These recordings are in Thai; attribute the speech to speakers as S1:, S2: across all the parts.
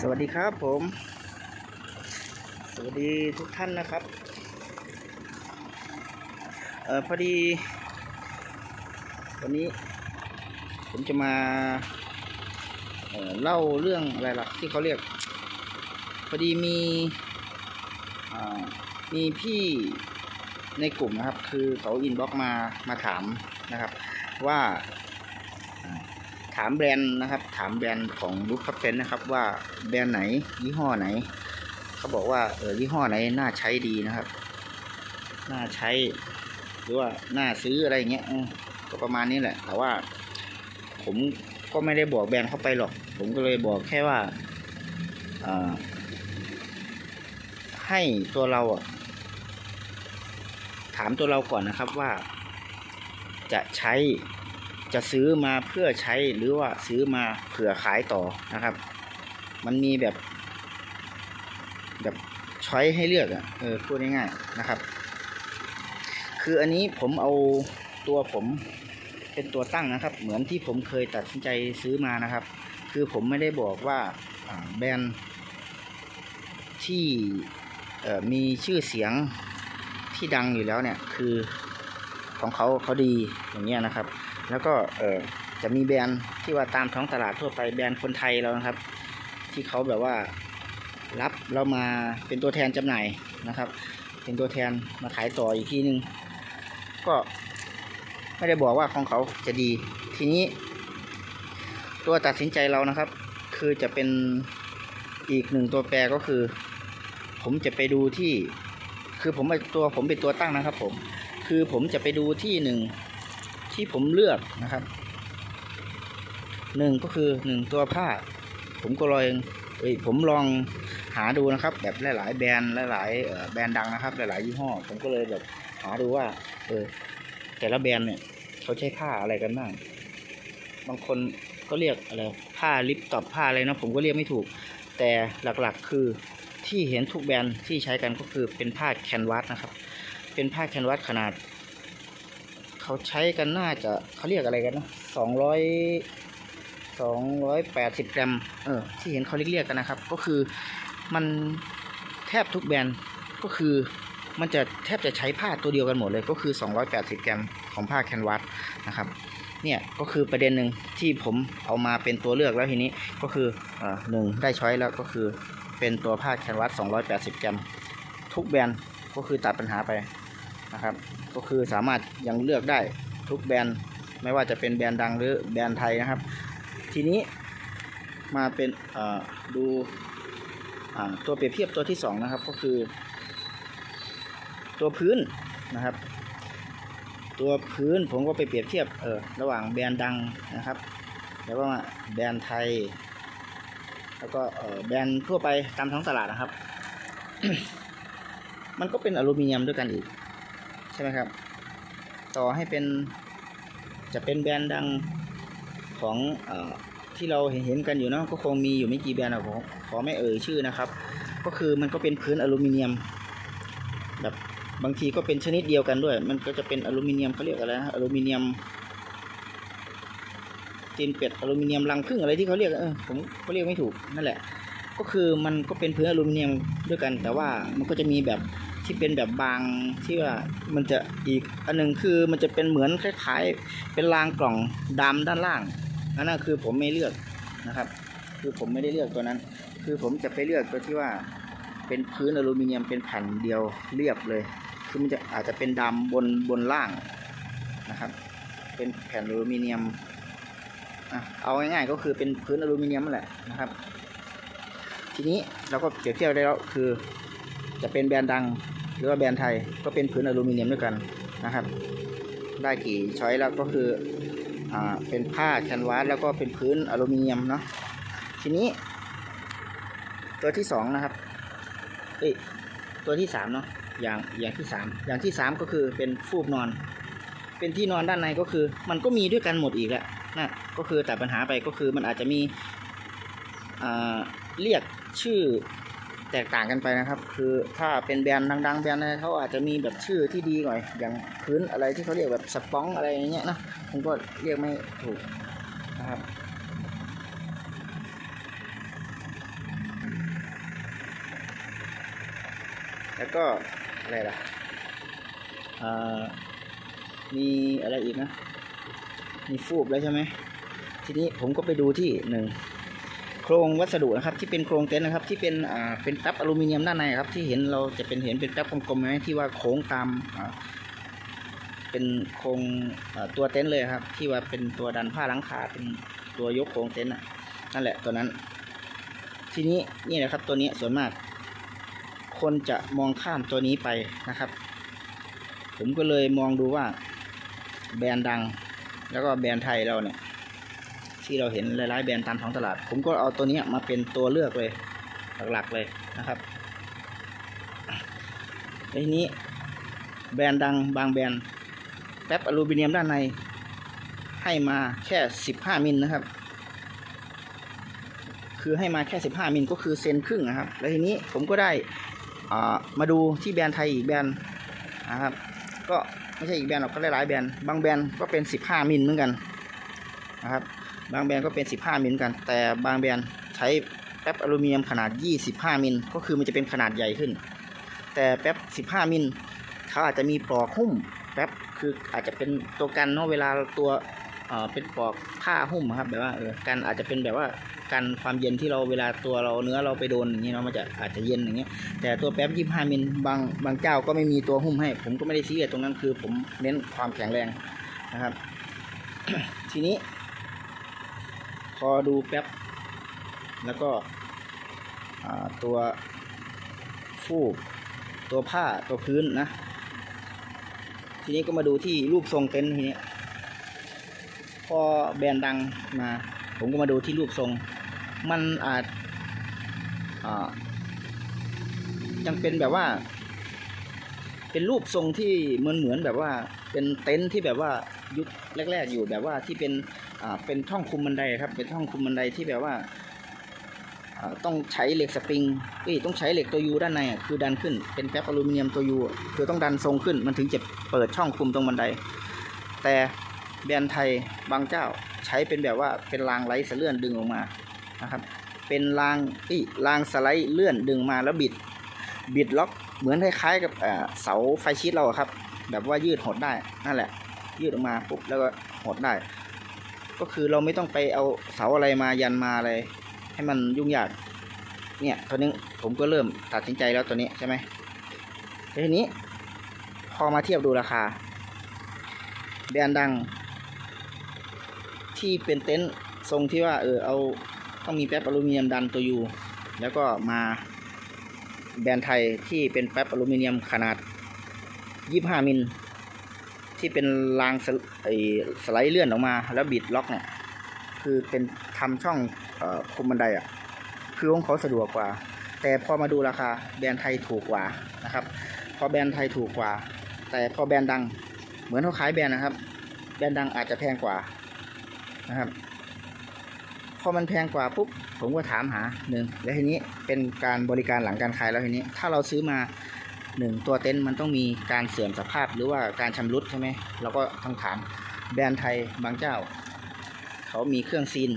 S1: สวัสดีครับผม สวัสดีทุกท่านนะครับ เออพอดี วันนี้ ผมจะมาเเล่าเรื่องอะไรล่ะที่เขาเรียก พอดีมีมีพี่ในกลุ่มนะครับ คือเขาอินบ็อกมามาถามนะครับ ว่า ถามแบรนด์นะครับ ถามแบรนด์ของรูปคัพเทนนะครับ ว่าแบรนด์ไหนยี่ห้อไหน เขาบอกว่าเออยี่ห้อไหนน่าใช้ดีนะครับ น่าใช้หรือว่าน่าซื้ออะไรเงี้ยก็ประมาณนี้แหละ แต่ว่า ผมก็ไม่ได้บอกแบรนด์เข้าไปหรอก ผมก็เลยบอกแค่ว่าให้ตัวเราอะถามตัวเราก่อนนะครับว่า จะใช้ จะซื้อมาเพื่อใช้หรือว่าซื้อมาเผื่อขายต่อนะครับ มันมีแบบ แบบช้อยให้เลือกอะ่ะเออพูดง่ายๆนะครับ คืออันนี้ผมเอาตัวผมเป็นตัวตั้งนะครับ เหมือนที่ผมเคยตัดสินใจซื้อมานะครับ คือผมไม่ได้บอกว่าแบรนด์ที่มีชื่อเสียงที่ดังอยู่แล้วเนี่ยคือของเขาเขาดีอย่างเงี้ยนะครับ แล้วก็เออจะมีแบรนด์ที่ว่าตามท้องตลาดทั่วไปแบรนด์คนไทยเรานะครับ ที่เขาแบบว่ารับเรามาเป็นตัวแทนจำหน่ายนะครับ เป็นตัวแทนมาขายต่ออีกทีนึง ก็ไม่ได้บอกว่าของเขาจะดี ทีนี้ ตัวตัดสินใจเรานะครับ คือจะเป็นอีกหนึ่งตัวแปรก็คือ ผมจะไปดูที่ คือผมเป็นตัวผมเป็นตัวตั้งนะครับ ผม คือผมจะไปดูที่หนึ่ง ที่ผมเลือกนะครับหนึ่งก็คือหนึ่งตัวผ้า ผมก็ลองเอ้ยผมลองหาดูนะครับ แบบหลาย ๆ แบรนด์หลายๆแบรนด์ดังนะครับ หลาย ๆ ยี่ห้อ ผมก็เลยแบบหาดูว่า เออ แต่ละแบรนด์เนี่ย เขาใช้ผ้าอะไรกันบ้างบางคนก็เรียกอะไรผ้าลิปตอบผ้าอะไรนะผมก็เรียกไม่ถูก แต่หลักๆคือที่เห็นทุกแบรนด์ที่ใช้กันก็คือเป็นผ้าแคนวาสนะครับ เป็นผ้าแคนวาสขนาด เขาใช้กันน่าจะเขาเรียกอะไรกันนะสองร้อยสองร้อยแปดสิบกรัม เออ ที่เห็นเขาเรียกๆกันนะครับ ก็คือมันแทบทุกแบรนด์ก็คือมันจะแทบจะใช้ผ้าตัวเดียวกันหมดเลยก็คือ 280 กรัมของผ้าแคนวาสนะครับเนี่ยก็คือประเด็นหนึ่งที่ผมเอามาเป็นตัวเลือกแล้วทีนี้ก็คืออ่าหนึ่งได้ช้อยแล้วก็คือเป็นตัวผ้าแคนวาส280 กรัม ทุกแบรนด์ก็คือตัดปัญหาไปนะครับ ก็คือสามารถยังเลือกได้ทุกแบรนด์ไม่ว่าจะเป็นแบรนด์ดังหรือแบรนด์ไทยนะครับ ทีนี้มาเป็นดูตัวเปรียบเทียบตัวที่สองนะครับก็คือ ตัวพื้นนะครับ ตัวพื้นผมก็ไปเปรียบเทียบเออระหว่างแบรนด์ดังนะครับ แล้วก็แบรนด์ไทย แล้วก็แบรนด์ทั่วไปตามท้องตลาดนะครับ มันก็เป็นอลูมิเนียมด้วยกันอีก ใช่ไหมครับ ต่อให้เป็นจะเป็นแบรนด์ดังของออที่เราเห็นเห็นกันอยู่เนาะก็คงมีอยู่ไม่กี่แบรนด์อะผมขอไม่เอ่ยชื่อนะครับ ก็คือมันก็เป็นพื้นอลูมิเนียม แบบบางทีก็เป็นชนิดเดียวกันด้วย มันก็จะเป็นอลูมิเนียมเขาเรียกอะไรนะอลูมิเนียมตีนเป็ดอลูมิเนียมรังผึ้งอะไรที่เขาเรียกเออผมก็เรียกไม่ถูกนั่นแหละ ก็คือมันก็เป็นพื้นอลูมิเนียมด้วยกัน แต่ว่ามันก็จะมีแบบ ที่เป็นแบบบางที่ว่ามันจะอีกอันหนึงคือมันจะเป็นเหมือนคล้ายๆ เป็นรางกล่องดำด้านล่างอันนั้นคือผมไม่เลือกนะครับ คือผมไม่ได้เลือกตัวนั้น คือผมจะไปเลือกตัวที่ว่าเป็นพื้นอลูมิเนียมเป็นแผ่นเดียวเรียบเลย คือมันจะอาจจะเป็นดำบนบนล่างนะครับ เป็นแผ่นอลูมิเนียมเอาง่ายๆก็คือเป็นพื้นอลูมิเนียมนั่นแหละนะครับ ทีนี้เราก็เปรียบเทียบได้แล้วคือจะเป็นแบรนด์ดัง หรือว่าแบรนด์ไทยก็เป็นพื้นอลูมิเนียมด้วยกันนะครับ ได้กี่ช้อยแล้วก็คืออ่าเป็นผ้าแคนวาสแล้วก็เป็นพื้นอลูมิเนียมเนาะทีนี้ ตัวที่สองนะครับเอ้ยตัวที่สามเนาะอย่างอย่างที่สามอย่างที่สามก็คือเป็นฟูกนอน เป็นที่นอนด้านในก็คือ มันก็มีด้วยกันหมดอีกแหละนะก็คือแต่ปัญหาไปก็คือมันอาจจะมีเรียกชื่อ แตกต่างกันไปนะครับ คือถ้าเป็นแบรนด์ดังๆแบรนด์อะไรเขาอาจจะมีแบบชื่อที่ดีหน่อย อย่างพื้นอะไรที่เขาเรียกแบบสปองอะไรอย่างเงี้ยนะผมก็เรียกไม่ถูกนะครับแล้วก็อะไรล่ะมีอะไรอีกนะ มีฟูบแล้วใช่ไหมทีนี้ผมก็ไปดูที่หนึ่ง โครงวัสดุนะครับที่เป็นโครงเต็นท์นะครับที่เป็นอ่าเป็นแป๊บอลูมิเนียมด้านในครับที่เห็นเราจะเป็นเห็นเป็นแป๊บกลมๆไหมที่ว่าโค้งตามอ่าเป็นโครงตัวเต็นท์เลยครับ ที่ว่าเป็นตัวดันผ้าหลังคาเป็นตัวยกโครงเต็นท์นั่นแหละตัวนั้น ทีนี้นี่แหละครับตัวนี้ส่วนมาก คนจะมองข้ามตัวนี้ไปนะครับ ผมก็เลยมองดูว่าแบรนด์ดัง แล้วก็แบรนด์ไทยเราเนี่ย ที่เราเห็นหลายๆแบรนด์ตามท้องตลาด ผมก็เอาตัวนี้มาเป็นตัวเลือกเลยหลักๆเลยนะครับแล้วทีนี้แบรนด์ดังบางแบรนด์แป๊บอลูมิเนียมด้านในให้มาแค่ 15 มิลนะครับ คือให้มาแค่ 15 มิลก็คือเซนครึ่งนะครับ แล้วทีนี้ผมก็ได้อ่ามาดูที่แบรนด์ไทยอีกแบรนด์นะครับ ก็ไม่ใช่อีกแบรนด์หรอกก็หลายๆแบรนด์ บางแบรนด์ก็เป็น 15 มิลเหมือนกันนะครับ บางแบรนด์ก็เป็น 15 มิลเหมือนกัน แต่บางแบรนด์ใช้แป๊บอลูมิเนียมขนาด 25 มิล ก็คือมันจะเป็นขนาดใหญ่ขึ้น แต่แป๊บ 15 มิลเขาอาจจะมีปลอกหุ้มแป๊บคืออาจจะเป็นตัวกันเนาะเวลาตัวเอ่อเป็นปลอกผ้าหุ้มครับแบบว่าเออกันอาจจะเป็นแบบว่ากันความเย็นที่เราเวลาตัวเราเนื้อเราไปโดนอย่างนี้เนาะมันจะอาจจะเย็นอย่างเงี้ยแต่ตัวแป๊บ 25 มิลบางบางเจ้าก็ไม่มีตัวหุ้มให้ ผมก็ไม่ได้ซีเรียสตรงนั้นคือผมเน้นความแข็งแรงนะครับ ทีนี้ อดูแป๊บ แล้วก็ตัวฟูก ตัวผ้าตัวพื้นนะ ทีนี้ก็มาดูที่รูปทรงเต็นท์ทีนี้ พอแบรนด์ดังมา ผมก็มาดูที่รูปทรง มันอาจยังเป็นแบบว่า เป็นรูปทรงที่เหมือนเหมือนแบบว่า เป็นเต็นท์ที่แบบว่ายุคแรก ๆ อยู่แบบว่าที่เป็น อ่าเป็นช่องคุมบันไดครับ เป็นช่องคุมบันไดที่แบบว่าอ่าต้องใช้เหล็กสปริงเอ้ยต้องใช้เหล็กตัวยูด้านในอะคือดันขึ้นเป็นแป๊บอลูมิเนียมตัวยูคือต้องดันทรงขึ้น มันถึงจะเปิดช่องคุมตรงบันได แต่แบรนด์ไทยบางเจ้าใช้เป็นแบบว่าเป็นรางไร้สเลื่อนดึงออกมานะครับ เป็นรางอีรางสไลด์เลื่อนดึงมาแล้วบิด บิดล็อกเหมือนคล้ายๆกับเสาไฟชีตเราครับ แบบว่ายืดหดได้นั่นแหละ ยืดออกมาปุ๊บแล้วก็หดได้ ก็คือเราไม่ต้องไปเอาเสาอะไรมายันมาอะไร ให้มันยุ่งยาก เนี่ยตัวนี้ผมก็เริ่มตัดสินใจแล้วตัวนี้ใช่ไหมแล้วทีนี้ พอมาเทียบดูราคา แบรนด์ดัง ที่เป็นเต็นท์ทรงที่ว่าเออเอาต้องมีแป๊บอลูมิเนียมดันตัวยูแล้วก็มาแบรนด์ไทยที่เป็นแป๊บอลูมิเนียมขนาด 25 มิล ที่เป็นรางสไลไอ้สไลด์เลื่อนออกมา แล้วบิดล็อกเนี่ยคือเป็นทำช่องอคุมบันไดอะคือของเขาสะดวกกว่า แต่พอมาดูราคาแบรนด์ไทยถูกกว่านะครับพอแบรนด์ไทยถูกกว่า แต่พอแบรนด์ดังเหมือนเขาขายแบรนด์นะครับ แบรนด์ดังอาจจะแพงกว่านะครับ พอมันแพงกว่าปุ๊บผมก็ถามหาหนึ่งแล้วทีนี้เป็นการบริการหลังการขายแล้วทีนี้ ถ้าเราซื้อมา หนึ่งตัวเต็นท์มันต้องมีการเสื่อมสภาพหรือว่าการชำรุดใช่ไหมเราก็ต้องถามแบรนด์ไทยบางเจ้า เขามีเครื่องซีน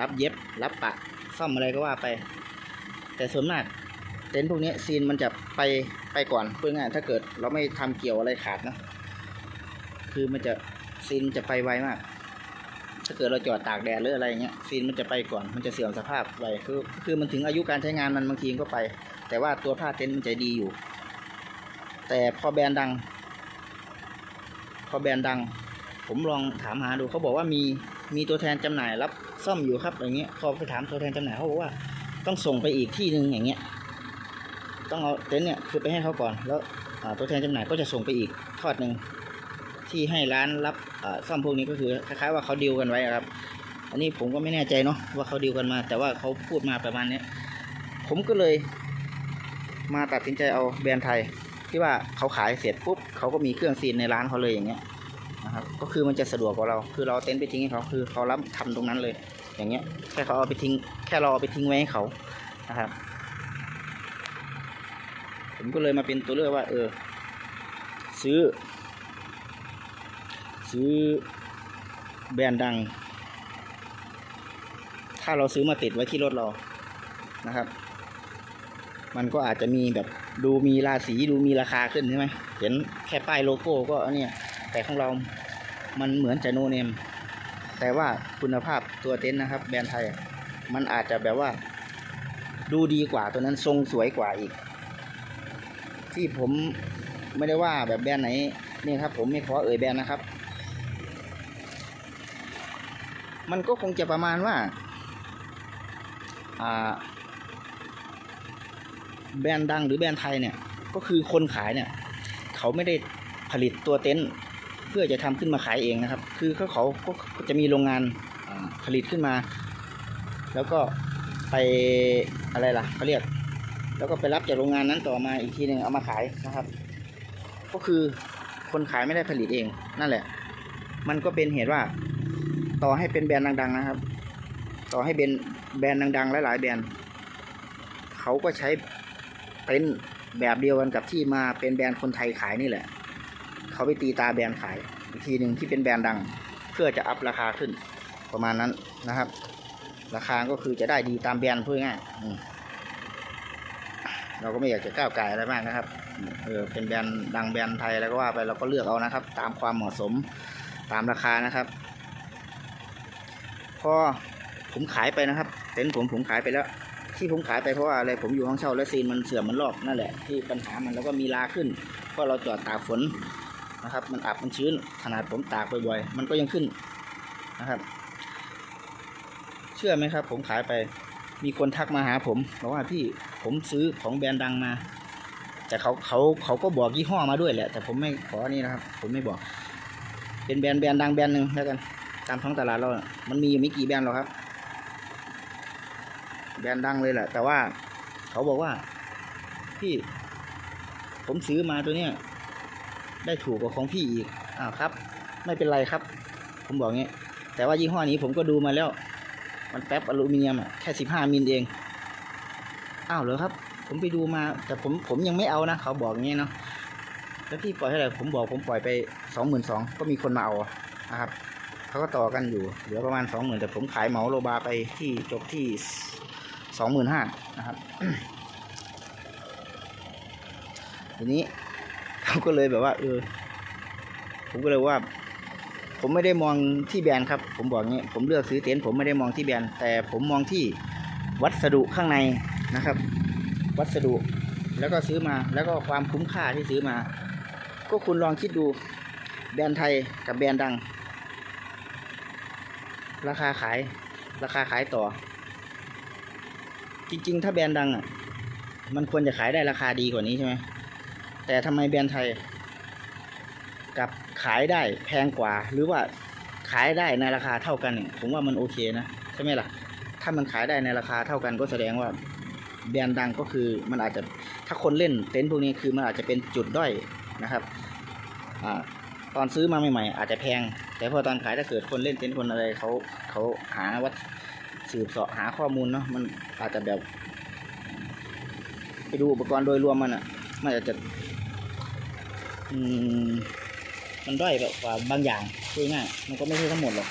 S1: รับเย็บ รับปะ ซ่อมอะไรก็ว่าไป แต่ส่วนมากเต็นท์พวกนี้ซีนมันจะไปไปก่อนเพื่อง่ายถ้าเกิดเราไม่ทำเกี่ยวอะไรขาดนะคือมันจะซีนจะไปไวมาก ถ้าเกิดเราจอดตากแดดหรืออะไรเงี้ยซีนมันจะไปก่อนมันจะเสื่อมสภาพไวคือคือมันถึงอายุการใช้งานมันบางทีมันก็ไป แต่ว่าตัวผ้าเต็นท์มันจะดีอยู่ แต่พอแบรนด์ดัง พอแบรนด์ดัง ผมลองถามหาดูเขาบอกว่ามีมีตัวแทนจำหน่ายรับซ่อมอยู่ครับอย่างเงี้ยพอไปถามตัวแทนจำหน่ายเขาบอกว่า ต้องส่งไปอีกที่หนึ่งอย่างเงี้ย ต้องเอาเต็นท์เนี่ยคือไปให้เขาก่อน แล้วตัวแทนจำหน่ายก็จะส่งไปอีกทอดหนึ่งที่ให้ร้านรับซ่อมพวกนี้ก็คือคล้ายๆว่าเขาดีลกันไว้ครับ อันนี้ผมก็ไม่แน่ใจเนาะว่าเขาดีลกันมา แต่ว่าเขาพูดมาประมาณนี้ผมก็เลยมาตัดสินใจเอาแบรนด์ไทย ที่ว่าเขาขายเสร็จปุ๊บเขาก็มีเครื่องซีนในร้านเขาเลยอย่างเงี้ยนะครับก็คือมันจะสะดวกกว่าเรา คือเราเต็นท์ไปทิ้งให้เขาคือเขารับทำตรงนั้นเลย อย่างเงี้ยแค่เขาเอาไปทิ้งแค่เราเอาไปทิ้งไว้ให้เขานะครับ ผมก็เลยมาเป็นตัวเลือกว่า เออ ซื้อ ซื้อแบรนด์ดัง ถ้าเราซื้อมาติดไว้ที่รถเรานะครับ มันก็อาจจะมีแบบ ดูมีราศีดูมีราคาขึ้นใช่ไหมเห็นแค่ป้ายโลโก้ก็เนี่ยแต่ของเรา มันเหมือนจะโนเนม แต่ว่าคุณภาพตัวเต็นท์นะครับ แบรนด์ไทย มันอาจจะแบบว่า ดูดีกว่าตัวนั้นทรงสวยกว่าอีก ที่ผมไม่ได้ว่าแบบแบรนด์ไหนนี่ครับ ผมไม่ขอเอ่ยแบรนด์นะครับ มันก็คงจะประมาณว่า อ่า แบรนด์ดังหรือแบรนด์ไทยเนี่ย ก็คือคนขายเนี่ย เขาไม่ได้ผลิตตัวเต็นท์เพื่อจะทำขึ้นมาขายเองนะครับ คือเขาเขาก็จะมีโรงงานผลิตขึ้นมา แล้วก็ไปอะไรล่ะเขาเรียก แล้วก็ไปรับจากโรงงานนั้นต่อมาอีกทีหนึ่งเอามาขายนะครับ ก็คือคนขายไม่ได้ผลิตเองนั่นแหละ มันก็เป็นเหตุว่าต่อให้เป็นแบรนด์ดัง ๆ นะครับ ต่อให้เป็นแบรนด์ดังๆ หลายๆแบรนด์เขาก็ใช้ ต็นท์แบบเดียวกันกับที่มาเป็นแบรนด์คนไทยขายนี่แหละ เขาไปตีตาแบรนด์ขายอีกทีหนึ่งที่เป็นแบรนด์ดัง เพื่อจะอัพราคาขึ้นประมาณนั้นนะครับ ราคาก็คือจะได้ดีตามแบรนด์พูดง่ายเราก็ไม่อยากจะก้าวไก่อะไรมากนะครับ เออเป็นแบรนด์ดังแบรนด์ไทยแล้วก็ว่าไปเราก็เลือกเอานะครับ ตามความเหมาะสมตามราคานะครับ พอผมขายไปนะครับ เต็นท์ผมผมขายไปแล้ว ที่ผมขายไปเพราะว่าอะไรผมอยู่ห้องเช่าแล้วซีนมันเสื่อมมันลอกนั่นแหละที่ปัญหามันแล้วก็มีลาขึ้นเพราะเราจอดตากฝนนะครับ มันอับมันชื้นขนาดผมตากบ่อยๆมันก็ยังขึ้นนะครับ เชื่อไหมครับ ผมขายไป มีคนทักมาหาผมบอกว่าพี่ผมซื้อของแบรนด์ดังมา แต่เขาเขาเขาก็บอกยี่ห้อมาด้วยแหละ แต่ผมไม่ขอนี่นะครับ ผมไม่บอก เป็นแบรนด์แบรนด์ดังแบรนด์หนึ่งแล้วกันตามท้องตลาดเรา มันมีอยู่ไม่กี่แบรนด์หรอกครับ แบรนด์ดังเลยแหละ แต่ว่าเขาบอกว่าพี่ ผมซื้อมาตัวเนี้ยได้ถูกกว่าของพี่อีกอ้าวครับ ไม่เป็นไรครับ ผมบอกงี้ แต่ว่ายี่ห้อนี้ผมก็ดูมาแล้ว มันแป๊บอลูมิเนียมอะแค่สิบห้ามิลเองอ้าวเหรอครับ ผมไปดูมา แต่ผมผมยังไม่เอานะเขาบอกงี้เนาะแล้วพี่ปล่อยเท่าไหร่ผมบอกผมปล่อยไปสองหมื่นสองก็มีคนมาเอานะครับเขาก็ต่อกันอยู่เหลือประมาณสองหมื่นแต่ผมขายเหมาโลบาไปที่จบที่ สองหมื่นห้านะครับทีนี้เขาก็เลยแบบว่าเออผมก็เลยว่า ผมไม่ได้มองที่แบรนด์ครับ ผมบอกงี้ผมเลือกซื้อเต็นท์ผมไม่ได้มองที่แบรนด์แต่ผมมองที่วัสดุข้างในนะครับ วัสดุแล้วก็ซื้อมาแล้วก็ความคุ้มค่าที่ซื้อมา ก็คุณลองคิดดูแบรนด์ไทยกับแบรนด์ดัง ราคาขายราคาขายต่อ จริงๆ ถ้าแบรนด์ดังอะ มันควรจะขายได้ราคาดีกว่านี้ใช่ไหมแต่ทำไมแบรนด์ไทยกับขายได้แพงกว่า หรือว่าขายได้ในราคาเท่ากันเนี่ยผมว่ามันโอเคนะใช่ไหมล่ะ ถ้ามันขายได้ในราคาเท่ากันก็แสดงว่าแบรนด์ดังก็คือมันอาจจะถ้าคนเล่นเต็นท์พวกนี้คือมันอาจจะเป็นจุดด้อยนะครับอ่าตอนซื้อมาใหม่ๆ อาจจะแพง แต่พอตอนขายถ้าเกิดคนเล่นเต็นท์คนอะไรเขาเขาหาวัด สืบเสาะหาข้อมูลเนาะมันอาจจะแบบ ไปดูอุปกรณ์โดยรวมมันอะ มันอาจจะ อืม มันด้อยแบบกว่าบางอย่างพูดง่ายมันก็ไม่ใช่ทั้งหมดหรอก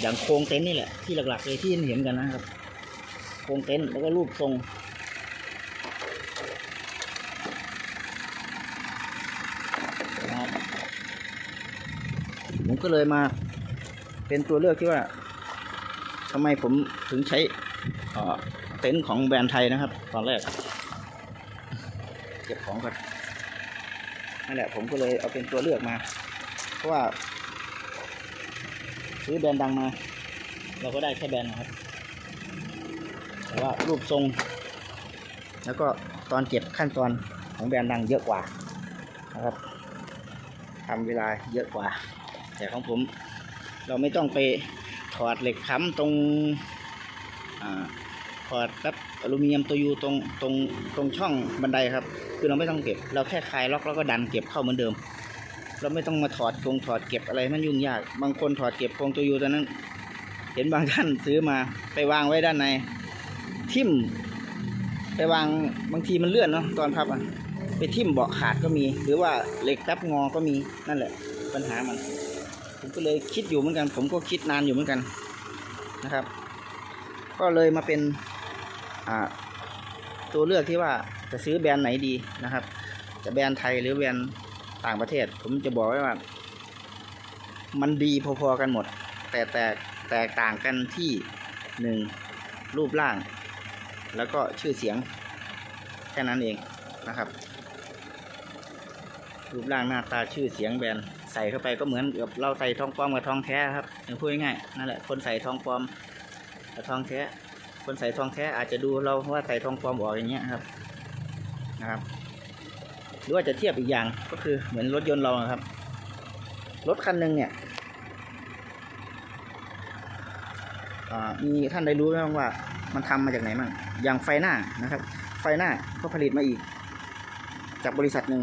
S1: อย่างโครงเต็นท์นี่แหละที่หลักๆเลยที่เห็นกันนะครับ โครงเต็นท์แล้วก็รูปทรงนะครับผมก็เลยมา เป็นตัวเลือกที่ว่า ทำไมผมถึงใช้เต็นท์ของแบรนด์ไทยนะครับ ตอนแรก เก็บของก่อนนั่นแหละผมก็เลยเอาเป็นตัวเลือกมา เพราะว่า ซื้อแบรนด์ดังมา เราก็ได้แค่แบรนด์นะครับ แต่ว่ารูปทรง แล้วก็ตอนเก็บขั้นตอนของแบรนด์ดังเยอะกว่านะครับทำเวลาเยอะกว่า แต่ของผมเราไม่ต้องไป ถอดเหล็กค้ำตรงอถอดครับอลูมิเนียมตัวยูตรงตรงตรงช่องบันไดครับ คือเราไม่ต้องเก็บ เราแค่คลายล็อกแล้วก็ดันเก็บเข้าเหมือนเดิม เราไม่ต้องมาถอดกรงถอดเก็บอะไรมันยุ่งยาก บางคนถอดเก็บกรงตัวยูตอนนั้น เห็นบางท่านซื้อมาไปวางไว้ด้านใน ทิ่ม ไปวางบางทีมันเลื่อนเนาะตอนพับอะไปทิ่มเบาะขาดก็มี หรือว่าเหล็กแป๊บงอก็มีนั่นแหละ ปัญหามัน ผมก็เลยคิดอยู่เหมือนกัน ผมก็คิดนานอยู่เหมือนกันนะครับ ก็เลยมาเป็นตัวเลือกที่ว่าจะซื้อแบรนด์ไหนดีนะครับ จะแบรนด์ไทยหรือแบรนด์ต่างประเทศ ผมจะบอกไว้ว่า มันดีพอๆกันหมด แต่แตกแตกต่างกันที่หนึ่งรูปร่าง แล้วก็ชื่อเสียงแค่นั้นเองนะครับ รูปร่างหน้าตาชื่อเสียงแบรนด์ ใส่เข้าไปก็เหมือนกับเราใส่ทองปลอมกับทองแท้ครับอย่างพูดง่ายๆนั่นแหละคนใส่ทองปลอมกับทองแท้ คนใส่ทองแท้อาจจะดูเราว่าใส่ทองปลอมออกอย่างเงี้ยครับนะครับ หรือว่าจะเทียบอีกอย่างก็คือเหมือนรถยนต์เรานะครับ รถคันหนึ่งเนี่ยมีท่านได้รู้ไหมว่า มันทำมาจากไหนบ้างอย่างไฟหน้านะครับ ไฟหน้าก็ผลิตมาอีก จากบริษัทหนึ่ง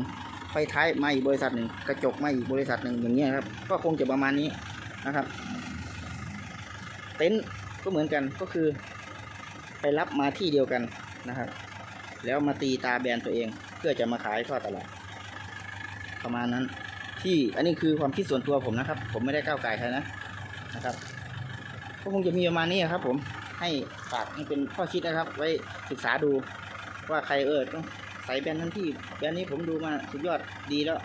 S1: ไฟท้ายมาอีกบริษัทหนึ่งกระจกมาอีกบริษัทหนึ่งอย่างเงี้ยครับ ก็คงจะประมาณนี้นะครับ เต็นท์ก็เหมือนกันก็คือ ไปรับมาที่เดียวกันนะครับ แล้วมาตีตาแบรนด์ตัวเอง เพื่อจะมาขายทอดตลาดประมาณนั้น ที่อันนี้คือความคิดส่วนตัวผมนะครับ ผมไม่ได้ก้าวไก่ใครนะนะครับก็คงจะมีประมาณนี้ครับ ผมให้ฝากให้เป็นข้อคิดนะครับ ไว้ศึกษาดูว่าใครเออต้อง ใส่แบรนด์นั้นที่แบรนด์นี้ผมดูมาสุดยอดดีแล้ว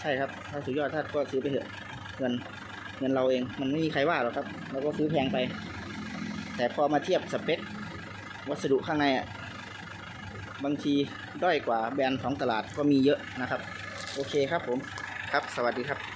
S1: ใช่ครับถ้าสุดยอดถ้าก็ซื้อไปเถอะเงินเงินเราเองมันไม่มีใครว่าหรอกครับเราก็ซื้อแพงไป แต่พอมาเทียบสเปควัสดุข้างในอะบางทีด้อยกว่าแบรนด์ของตลาดก็มีเยอะนะครับ โอเคครับผมครับสวัสดีครับ